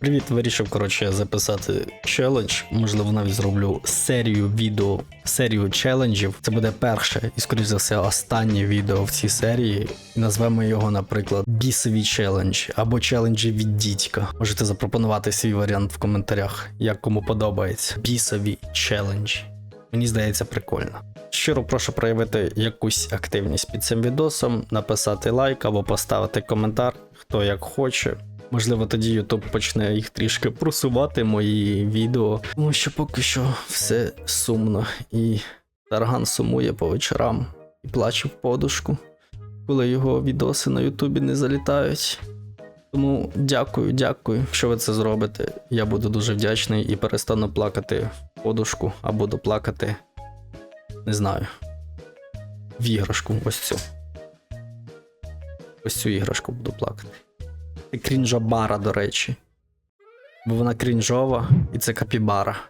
Привіт, вирішив коротше записати челендж. Можливо, навіть зроблю серію відео, серію челенджів. Це буде перше і, скоріш за все, останнє відео в цій серії. І назвемо його, наприклад, бісові челендж або челенджі від дідька. Можете запропонувати свій варіант в коментарях, як кому подобається. Бісові челенджі. Мені здається, прикольно. Щиро прошу проявити якусь активність під цим відосом, написати лайк або поставити коментар, хто як хоче. Можливо, тоді YouTube почне їх трішки просувати мої відео, тому що поки що все сумно, і Тарган сумує по вечорам і плаче в подушку, коли його відоси на Ютубі не залітають. Тому дякую, дякую, що ви це зробите. Я буду дуже вдячний і перестану плакати в подушку, а буду плакати, не знаю, в іграшку, ось цю. Ось цю іграшку буду плакати. Це крінжобара, до речі. Бо вона крінжова і це капібара.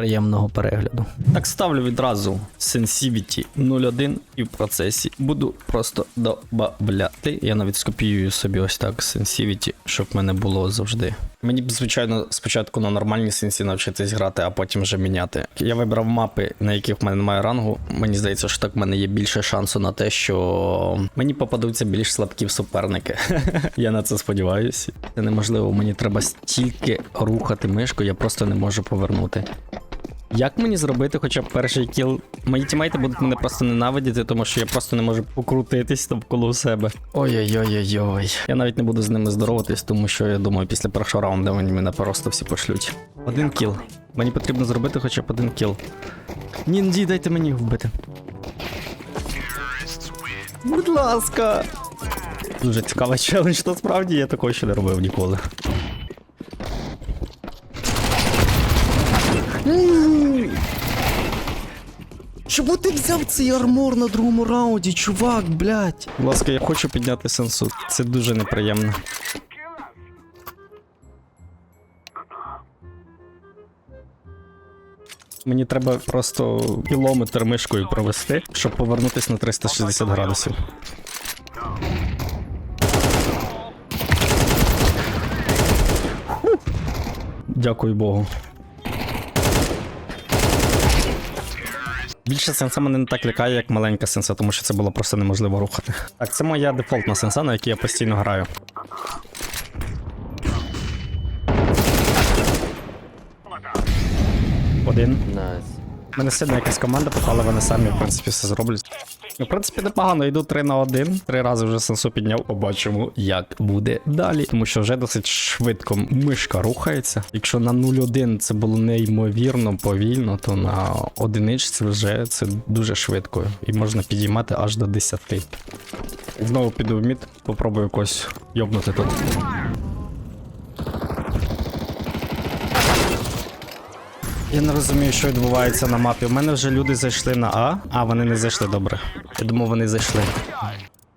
Приємного перегляду. Так ставлю відразу Sensivity 0.1 і в процесі буду просто добавляти. Я навіть скопіюю собі ось так Sensivity, щоб в мене було завжди. Мені б, звичайно, спочатку на нормальній сенсі навчитись грати, а потім вже міняти. Я вибрав мапи, на яких в мене немає рангу. Мені здається, що так в мене є більше шансу на те, що мені попадуться більш слабкі суперники. Я на це сподіваюся. Це неможливо, мені треба стільки рухати мишку, я просто не можу повернути. Як мені зробити хоча б перший кіл? Мої тімейти будуть мене просто ненавидіти, тому що я просто не можу покрутитись навколо себе. Ой-ой-ой-ой-ой. Я навіть не буду з ними здороватись, тому що я думаю, після першого раунду вони мене просто всі пошлють. Один кіл. Мені потрібно зробити хоча б один кіл. Нінді, дайте мені їх вбити. Будь ласка. Дуже цікавий челендж, насправді я такого ще не робив ніколи. Чому ти взяв цей армор на другому раунді, чувак, блядь? Будь ласка, я хочу підняти сенсу. Це дуже неприємно. Мені треба просто кілометр мишкою провести, щоб повернутися на 360 градусів. Дякую Богу. Більше сенса мене не так лякає, як маленька сенса, тому що це було просто неможливо рухати. Так, це моя дефолтна сенса, на якій я постійно граю. Один. Найс. Мене сильна якась команда попала, вони самі, в принципі, все зроблять. Ну, в принципі, непогано, йду 3 на 1. Три рази вже сенсу підняв. Побачимо, як буде далі. Тому що вже досить швидко мишка рухається. Якщо на 0.1 це було неймовірно повільно, то на одиничці вже це дуже швидко. І можна підіймати аж до 10. Знову піду в мід, попробую якось йобнути тут. Я не розумію, що відбувається на мапі. У мене вже люди зайшли на А, а вони не зайшли добре. Я думав, вони зайшли.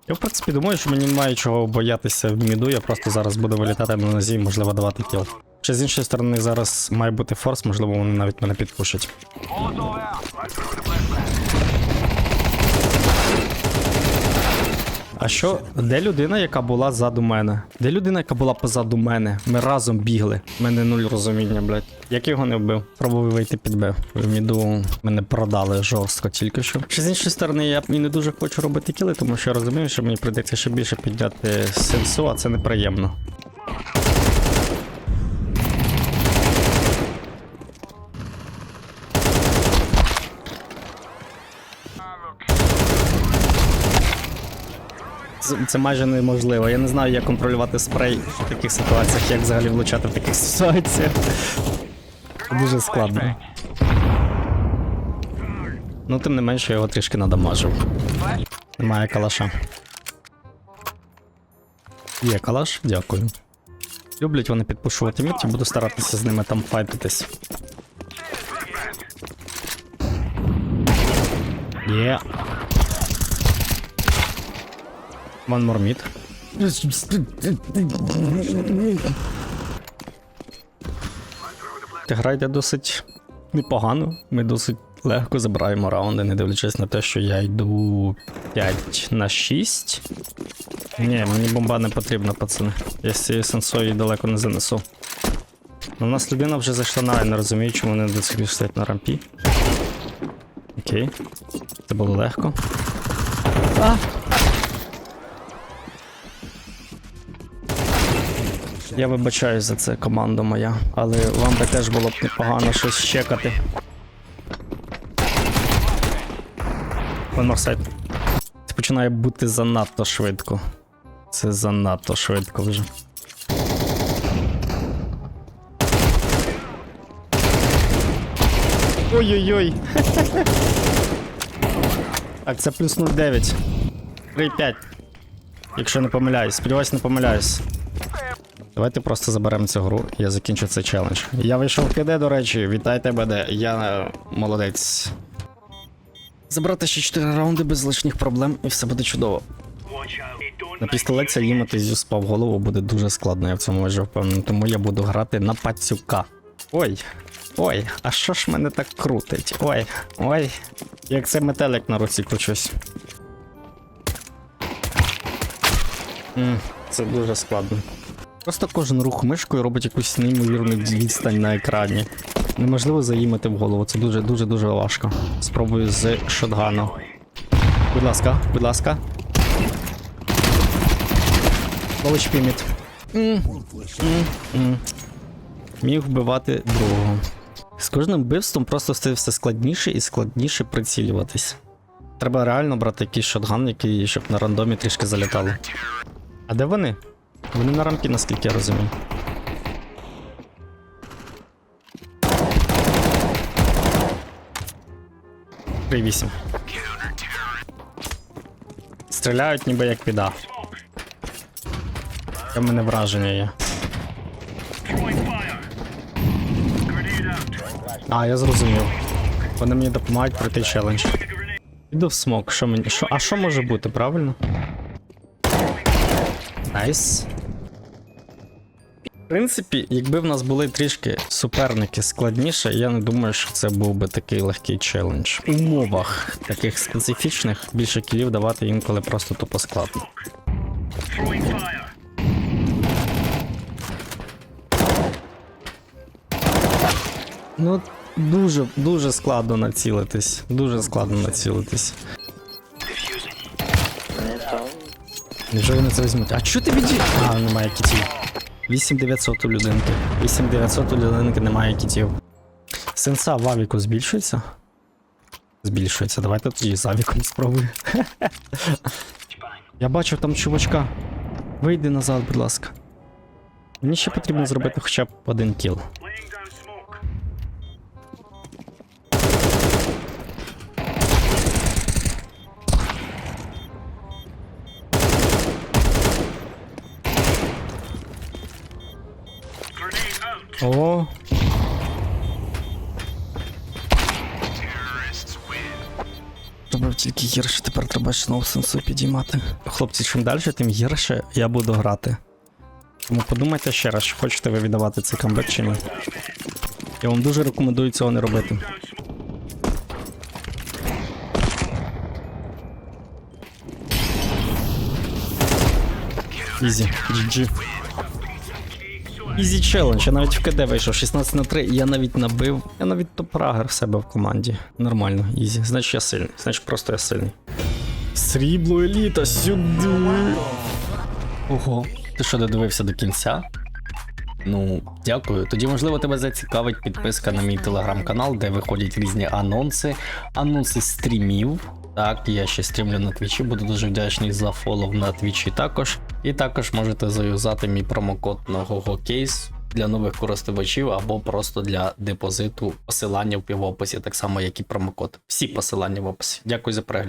Я в принципі думаю, що мені немає чого боятися в міду, я просто зараз буду вилітати на нозі і, можливо, давати кіл. Ще з іншої сторони зараз має бути форс, можливо, вони навіть мене підпушать. А що, де людина, яка була ззаду мене? Де людина, яка була позаду мене? Ми разом бігли. У мене нуль розуміння, блядь. Як його не вбив? Пробував вийти під Б. В міду мене продали жорстко тільки що. Чи з іншої сторони, я і не дуже хочу робити кіли, тому що я розумію, що мені прийдеться ще більше підняти сенсу, а це неприємно. Це, це майже неможливо. Я не знаю, як контролювати спрей в таких ситуаціях, як взагалі влучати в таких ситуаціях. Дуже складно. Ну, тим не менше, я його трішки надамажив. Немає калаша. Є калаш, дякую. Люблять вони підпушувати міць, і буду старатися з ними там файтитись. Є. One more mid. Гра йде досить непогано. Ми досить легко забираємо раунди, не дивлячись на те, що я йду 5 на 6. Ні, мені бомба не потрібна, пацани. Я з цією сенсою далеко не занесу. Ну, у нас людина вже зайшла на, я не розумію, чому вони до цих стоять на рампі. Окей. Це було легко. А! Я вибачаюсь за це, команда моя, але вам би теж було б непогано щось чекати. One. Це починає бути занадто швидко. Це занадто швидко вже. Ой-ой-ой. Так, це плюс 0,9. 3,5. Якщо не помиляюсь. Сподіваюсь, не помиляюсь. Давайте просто заберемо цю гру, я закінчу цей челендж. Я вийшов в КД, до речі, вітайте БД. Я е, молодець. Забрати ще 4 раунди без лишніх проблем і все буде чудово. На пістолеті їмати зю спав голову буде дуже складно, я в цьому вже впевнений, тому я буду грати на пацюка. Ой, ой, а що ж мене так крутить? Ой, ой, як це метелик на руці кручусь. М, це дуже складно. Просто кожен рух мишкою робить якусь неймовірну відстань на екрані. Неможливо заїмати в голову, це дуже дуже важко. Спробую з шотгану. Будь ласка, будь ласка. Лович піміт. Міг вбивати другого. З кожним вбивством просто стає все складніше і складніше прицілюватись. Треба реально брати якийсь шотган, який щоб на рандомі трішки залітало. А де вони? Вони на рампі, наскільки я розумію. Три вісім. Стріляють ніби як піда. Таке в мене враження є. А, я зрозумів. Вони мені допомагають пройти челендж. Іду в смок, що мені. Що, а що може бути, правильно? Найс. В принципі, якби в нас були трішки суперники складніше, я не думаю, що це був би такий легкий челендж. В умовах таких специфічних більше кілів давати інколи просто тупо складно. Ну, дуже, дуже складно націлитись. Дуже складно націлитись. Невже вони це візьмуть? А чого ти віді? А, немає кітів. 8900 у людинки. 8900 у людинки немає кітів. Сенса в авіку збільшується? Збільшується. Давайте тоді з авіком спробую. Я бачив там чувачка. Вийди назад, будь ласка. Мені ще потрібно зробити хоча б один кіл. О. Добре, тільки гірше, тепер треба ще знову сенсу підіймати. Хлопці, чим далі, тим гірше я буду грати. Тому подумайте ще раз, чи хочете ви віддавати цей камбек чи ні. Я вам дуже рекомендую цього не робити. Ізі, GG. Ізі челендж, я навіть в КД вийшов 16 на 3, і я навіть набив. Я навіть топ-рагер в себе в команді. Нормально, ізі. Значить я сильний. Значить просто я сильний. Срібло еліта сюди. Ого, ти що додивився до кінця? Ну, дякую. Тоді, можливо, тебе зацікавить підписка на мій телеграм-канал, де виходять різні анонси, анонси стрімів. Так, я ще стрімлю на твічі, буду дуже вдячний за фолов на твічі також. І також можете заюзати мій промокод на GoGo для нових користувачів або просто для депозиту. Посилання в півописі, так само як і промокод. Всі посилання в описі. Дякую за перегляд.